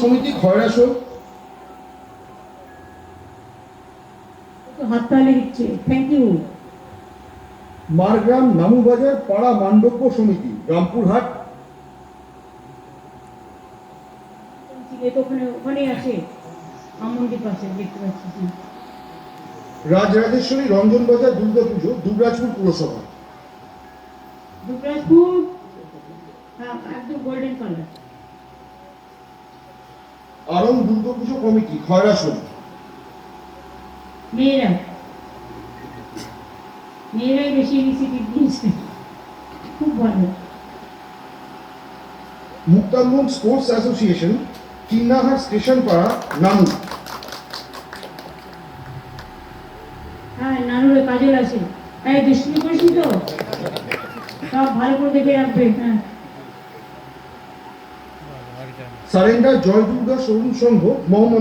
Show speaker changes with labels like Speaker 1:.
Speaker 1: সমিতি খয়রাসোল
Speaker 2: তো হাততালি দিচ্ছে। থ্যাংক ইউ
Speaker 1: মারগ্রাম নামুবাজার পাড়া মান্ডব্য সমিতি রামপুরহাট।
Speaker 2: ওখানে আছে। আমন্দির পাশে দেখতে পাচ্ছি।
Speaker 1: রাজরাজেশ্বরী রঞ্জনবাজার দুর্গাপুজো দুবরাজপুর পুরসভা।
Speaker 2: দুবরাজপুর হ্যাঁ একদম গোল্ডেন কালার
Speaker 1: আরং দুর্গাপুজো কমিটি খয়রাসোল
Speaker 2: মেয়েরা। মেয়েরাই বেশি ইনিশিয়েটিভ নিয়েছে। খুব ভালো।
Speaker 1: Muktangan sports association Kinnahat station পাড়া নামু
Speaker 2: হ্যাঁ নানুরে কাজল আছে। এই দুষ্টুমি করিস তো? সব ভালো করে দেখে রাখবে হ্যাঁ।
Speaker 1: সারেন্ডার জয় দুর্গা তরুণ সংঘ মোহাম্মদ